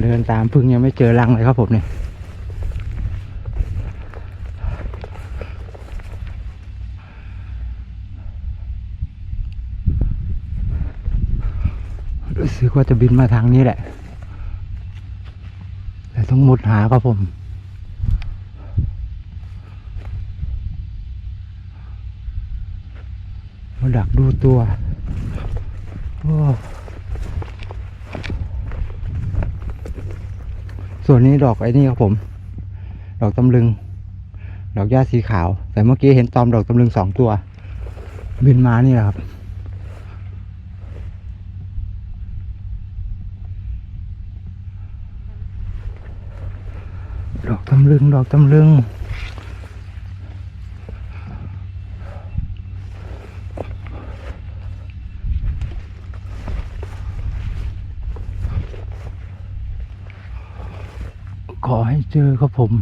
เดินตามพึ่งยังไม่เจอรังเลยครับผมเนี่ยรู้สึกว่าจะบินมาทางนี้แหละ แต่ต้องมุดหาครับผมมาดักดูตัว โอ้ ส่วนนี้ดอกไอ้นี่ครับผม ดอกตำลึง ดอกหญ้าสีขาว แต่เมื่อกี้เห็นตอมดอกตำลึงสองตัว บินมานี่แหละครับ ดอกตำลึง ดอกตำลึง ขอให้ เจอครับผม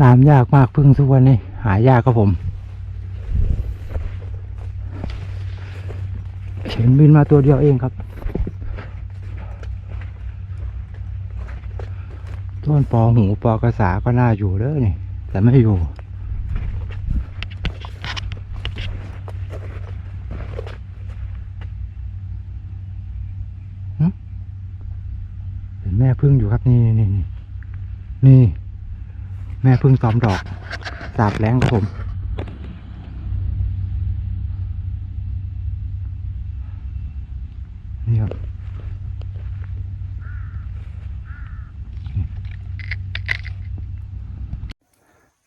ตามยากมากพึ่งทุกวันนี้ หายากครับผม เห็นบินมาตัวเดียวเองครับ ต้นปอหูปอกระสาก็น่าอยู่เลยนี่แต่ไม่อยู่ เห็นแม่ พึ่งอยู่ครับนี่นี่นี่นี่ แม่พึ่งซ้อมดอกสาบแรงครับผมนี่ครับ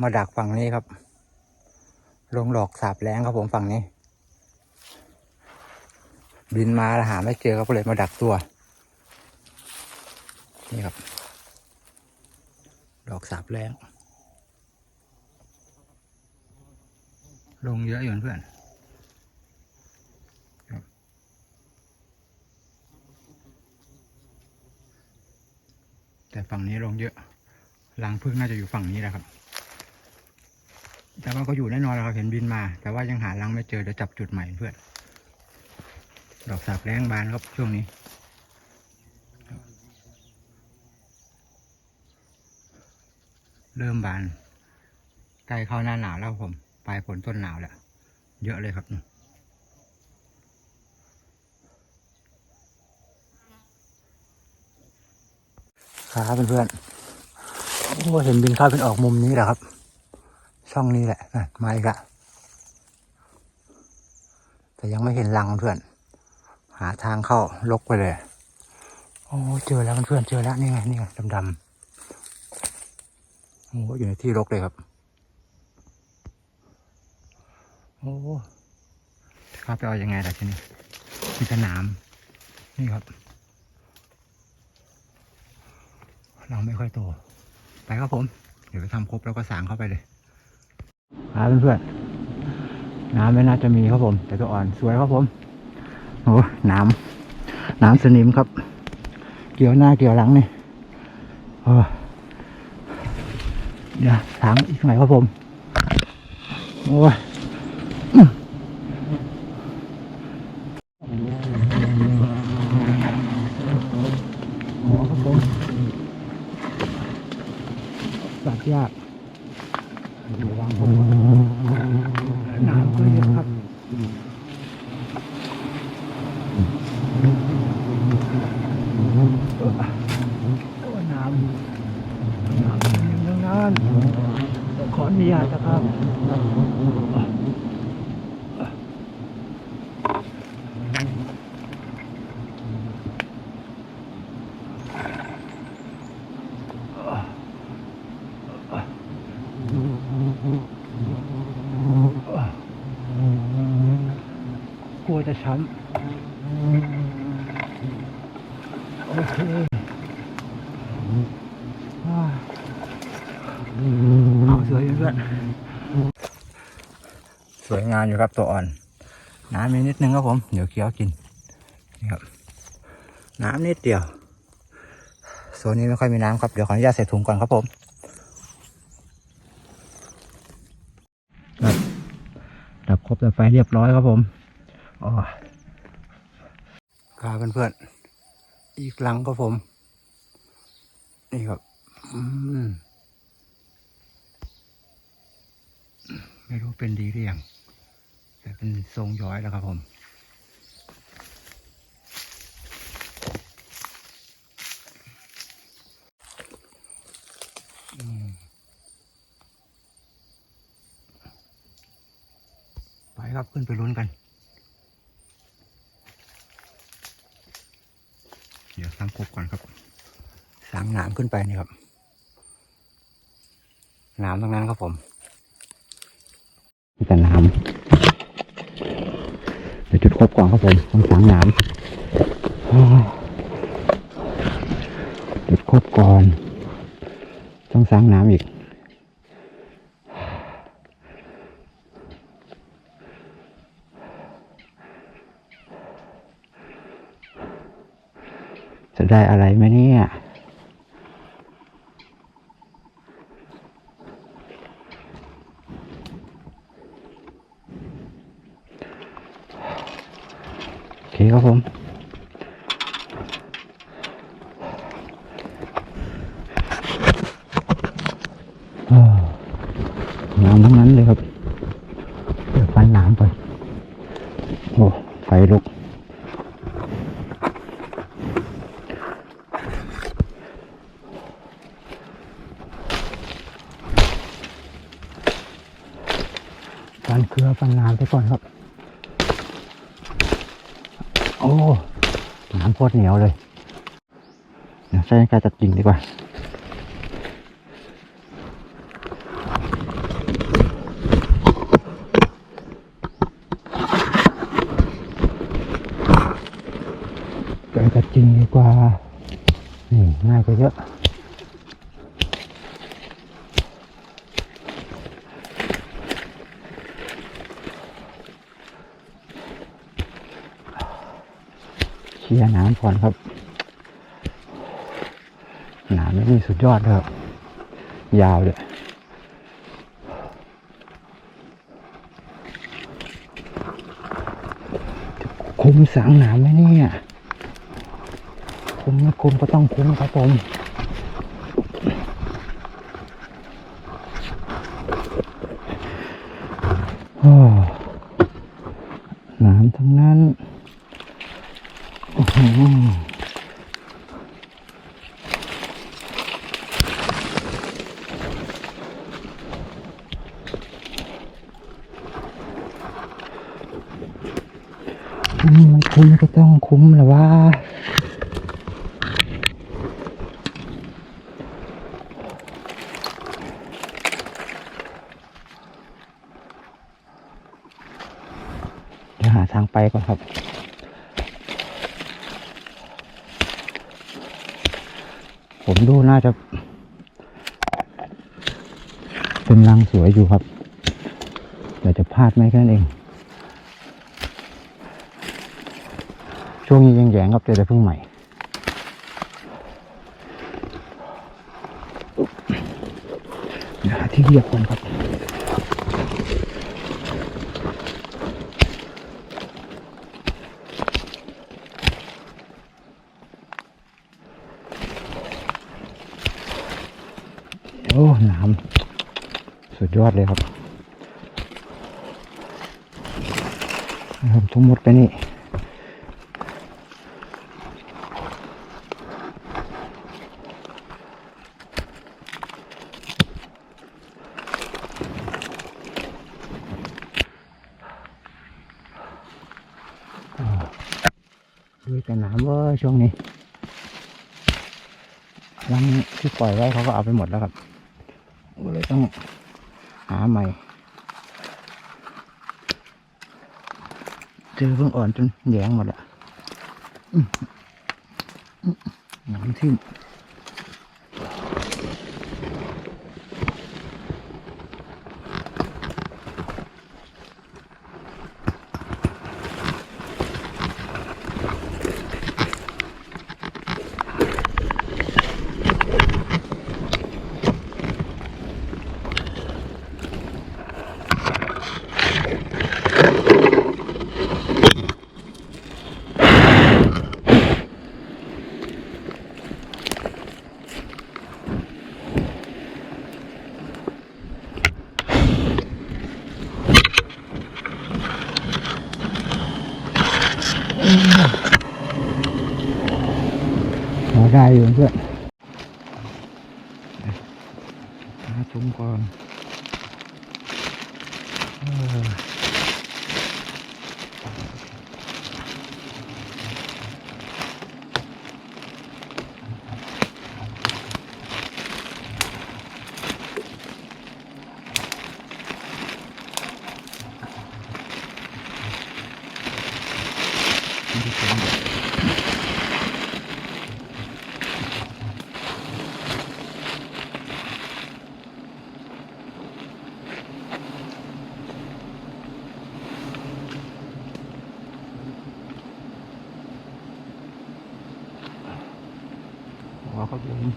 มาดักฝั่งนี้ครับ ลงดอกสาบแรงครับผมฝั่งนี้ บินมาแล้วหาไม่เจอครับก็เลยมาดักตัว นี่ครับ ดอกสาบแรงลงเยอะอยู่เพื่อนแต่ฝั่งนี้ลงเยอะรังพึ่งน่าจะอยู่ฝั่งนี้แหละครับ แต่ว่าก็อยู่แน่นอนแล้วครับเห็นบินมา แต่ว่ายังหารังไม่เจอเดี๋ยวจับจุดใหม่เพื่อน ดอกสาบแรงบานครับช่วงนี้ ริ่มบานใกล้เข้าหน้าหนาวแล้วผมปลายฝนต้นหนาวแล้วเยอะเลยครับนี่ครับเพื่อนๆโอ้เห็นบินเข้าเป็นออกมุมนี้แหละครับ ช่องนี้แหละมาอีกละแต่ยังไม่เห็นรังเพื่อน หาทางเข้าลกไปเลย โอ้เจอแล้วเพื่อนเจอแล้วนี่ไงนี่ไงดำๆ โอ้อยู่ในที่รกเลยครับ โอ้ข้าไปเอายังไงล่ะทีนี้มีแต่หนาม นี่ครับ เราไม่ค่อยโต ไปครับผม เดี๋ยวไปทำครบแล้วก็สางเข้าไปเลยครับเพื่อนๆน้ำไม่น่าจะมีครับผม แต่ตัวอ่อนสวยครับผม โอ้น้ำน้ำสนิมครับ เกี่ยวหน้าเกี่ยวหลังนี่โอ้ เดี๋ยวถามอีกหน่อยครับผม โอ้ยอื้อโอ้ครับผมตัดยากระวังผมน้ำก็เยอะครับโอ้ยน้ำ น้ำเย็นทั้งนั้นขออนุญาตนะครับ กลัว จะช้ำ โอเคอ่าเอาสวยเพื่อนสวยงามอยู่ครับตัวอ่อน น้ำมีนิดนึงครับผม เดี๋ยวเคี้ยวกินนี่ครับ น้ำนิดเดียวโซนนี้ไม่ค่อยมีน้ำครับ เดี๋ยวขออนุญาตใส่ถุงก่อนครับผมดับดับครบแต่ไฟเรียบร้อยครับผม ครับเพื่อนๆ อีกหลังครับผม นี่ครับ อืม ไม่รู้เป็นดีหรือยัง แต่เป็นทรงย้อยแล้วครับผมอืมไปครับขึ้นไปลุ้นกัน เดี๋ยวสร้างกบก่อนครับสร้างหนามขึ้นไปนี่ครับหนามตรงนั้นครับผมมีแต่หนามเดี๋ยวจุดครบก่อนครับผมต้องสร้างหนามอ้าวจุดครบก่อน ต้องสร้างน้ำอีก จะได้อะไรไหมเนี่ย โอเคครับผมอ้าวน้ำทั้งนั้นเลยครับ เดี๋ยวฟันน้ำก่อนโอ้ ไฟลุก ฟันเกลือฟันน้ำไป ก่อนครับ โอ้ น้ำโคตรเหนียวเลยเดี๋ยวใช้การจัดจริงดีกว่าใจกระจริงดีกว่า นี่ง่ายกว่าเยอะ เคลียร์น้ำก่อนครับ น้ำนี่สุดยอดเลยครับ ยาวเลยคุ้มสางน้ำไหมเนี่ย คุ้มไม่คุ้มก็ต้องคุ้มครับผมโอ้น้ำทั้งนั้นอื้อหืออืมมัน คุ้มก็ต้องคุ้มแหละว่าเดี๋ยวหาทางไปก่อนครับ ผมดูน่าจะ เป็นรังสวยอยู่ครับ แต่จะพลาดไหมแค่นั้นเอง ช่วงนี้ยังแยงๆครับเจอแต่เพิ่งใหม่ เดี๋ยวหาที่เรียบก่อนครับโอ้น้ำสุดยอดเลยครับทั้งหมดไปนี่อ่าด้วยแต่น้ำเว้ย ช่วงนี้รังที่ปล่อยไว้เขาก็เอาไปหมดแล้วครับก็เลยต้องหาใหม่ เจอเพิ่งอ่อนจนแยงหมดละอื้ออื้องทิ่ม ได้อยู่เพื่อนหาซุ้มก่อนเออไม่ได้ซุ้ม หัวครับผม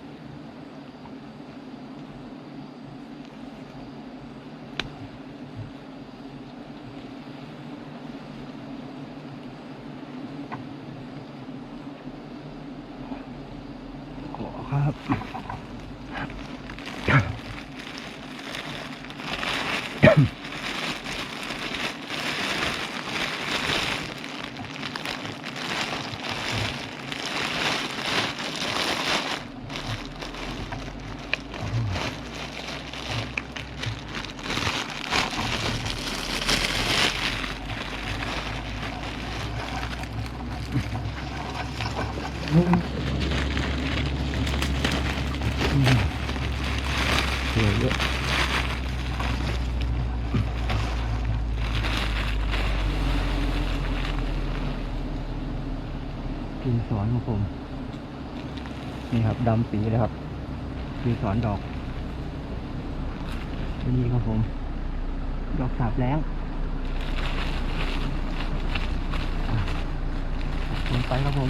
ขอครับ สวยเยอะกินสอนของผม นี่ ครับดำปีเลยครับกินสอนดอกนี่ครับผม ดอกสาบแล้งอะลงไปครับผม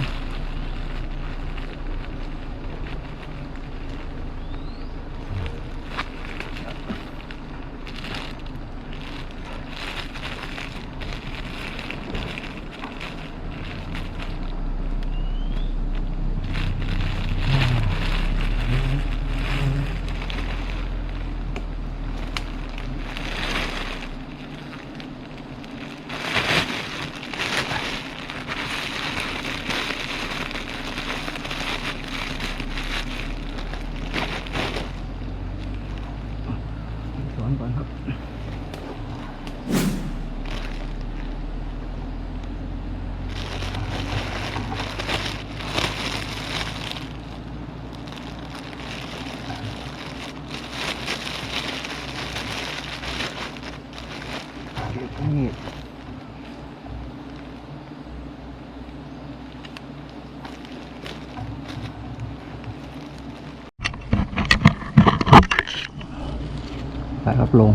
บลง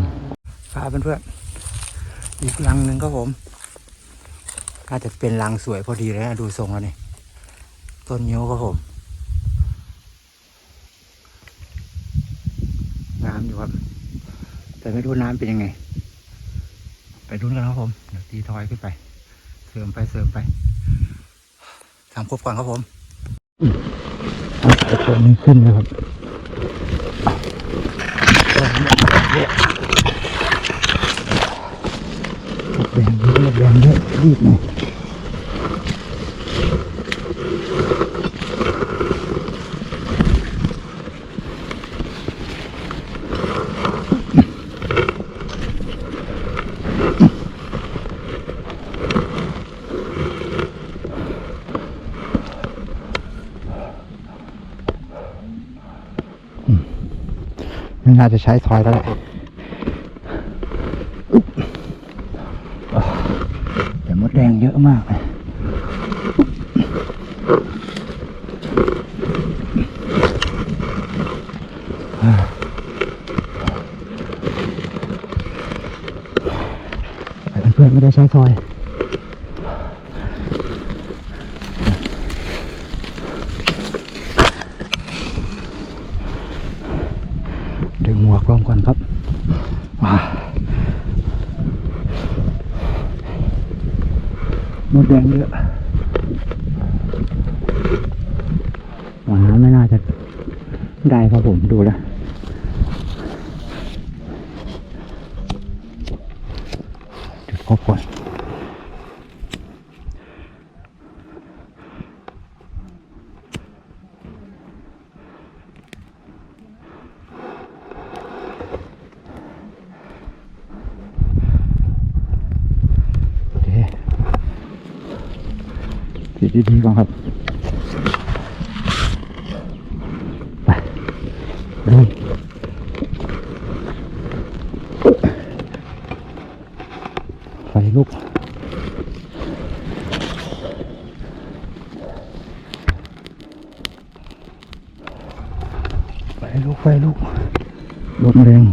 พาเพื่อนๆอีกลังหนึ่งครับผมน่าจะเป็นลังสวยพอดีเลยนะดูทรงแล้วนี่ต้นยิ้วครับผมงามอยู่ครับ แต่ไม่รู้น้ำเป็นยังไง ไปดูกันครับผมเดี๋ยวตีทอยขึ้นไป เสริมไปเสริมไปทำครบก่อนครับผมอาตัวนี้ขึ้นนะครับ แบ่งเยอะแบ่งเยอะรีบหน่อยไม่น่าจะใช้ทอยแล้วแหละ แดแดงเยอะมากเลยอ่เพื่อนไม่ได้ใช้ซอย ครับผมดูแลจุดพบก่อนดีๆก่อนครับ ลุกไฟลุกลมแรง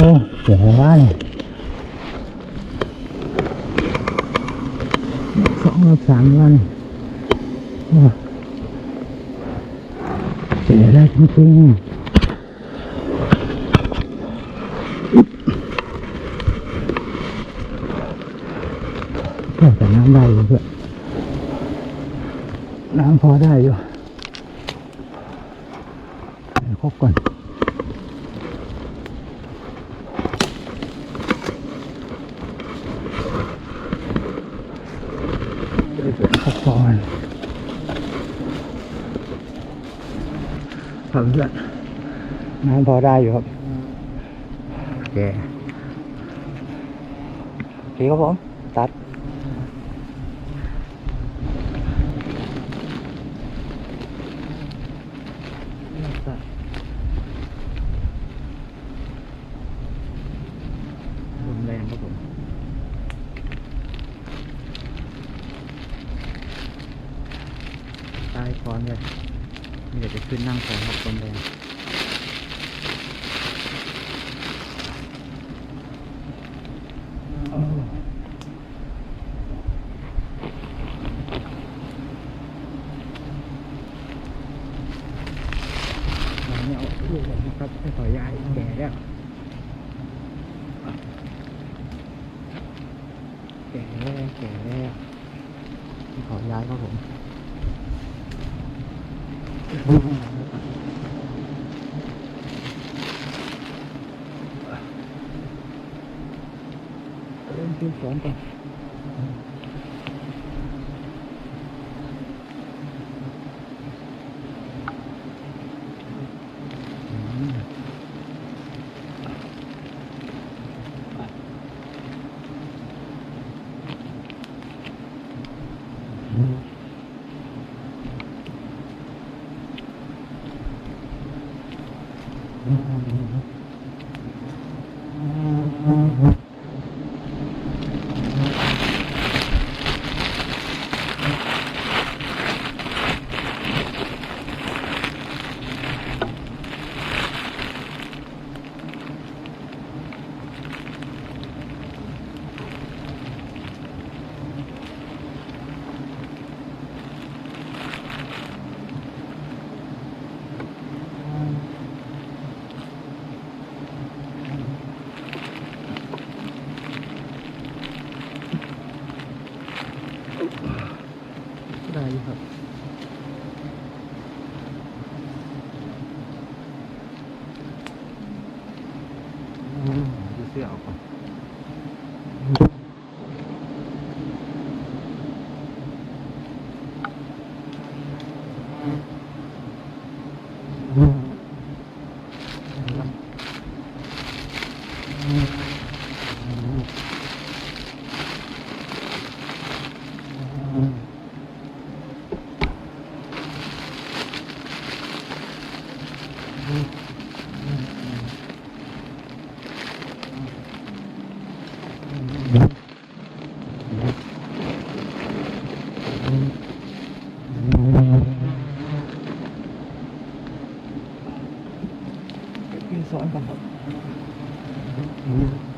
โอ้เสียงอะไรวะเนี่ยสองรอบสามวันโอ้ เสียได้จริงๆเพื่อแต่น้ำได้อยู่เพื่อนน้ำพอได้อยู่เดี๋ยวครบก่อน ขอบก่อน ครับเพื่อนน้ำพอได้อยู่ครับโอเคโอเคครับผม ตัด ลมแรงครับผม ตายคอนเลยมีแต่จะ ขึ้นนั่งคอนครับลมแรงเนี่ยเอาลูกเลยนะครับไม่ขอยายแก่แล้วแก่แล้วแก่แล้วไม่ขอย้ายครับผม เริ่ม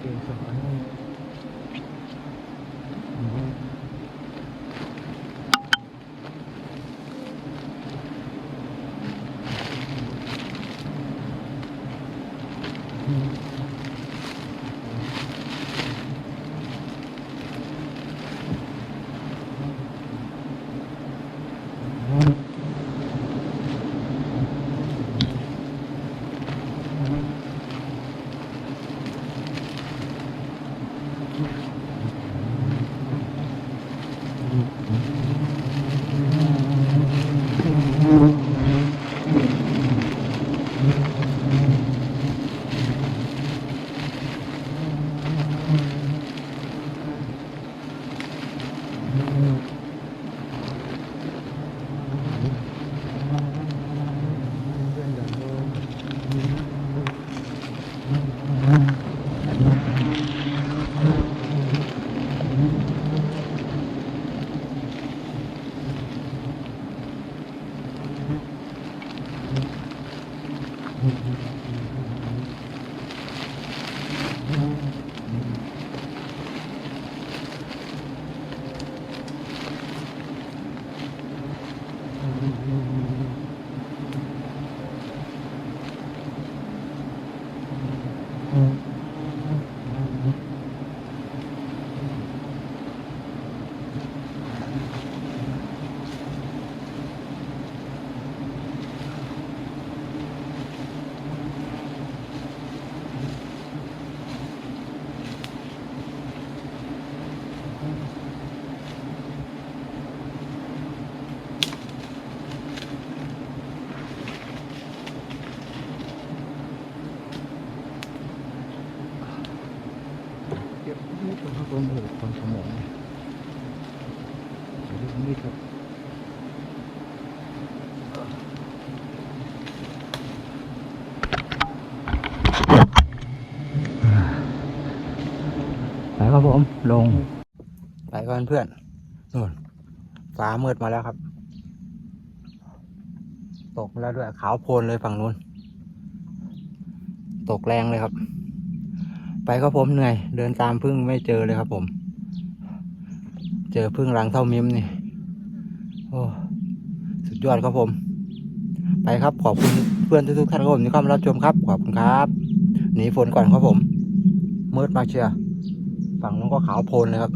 เกสร 嗯。 ผมลง ไปกันเพื่อนนู่นฟ้ามืดมาแล้วครับ ตกแล้วด้วยขาวโพลนเลยฝั่งนู้น ตกแรงเลยครับ ไปครับผมเหนื่อย เดินตามพึ่งไม่เจอเลยครับผม เจอพึ่งรังเท่ามิมนี่ โอ้สุดยอดครับผม ไปครับขอบคุณเพื่อนทุกๆท่านครับผมที่เข้ามารับชมครับ ขอบคุณครับ หนีฝนก่อนครับผมมืดมากเชียว ฝั่งนู้นก็ขาวโพลนเลยครับ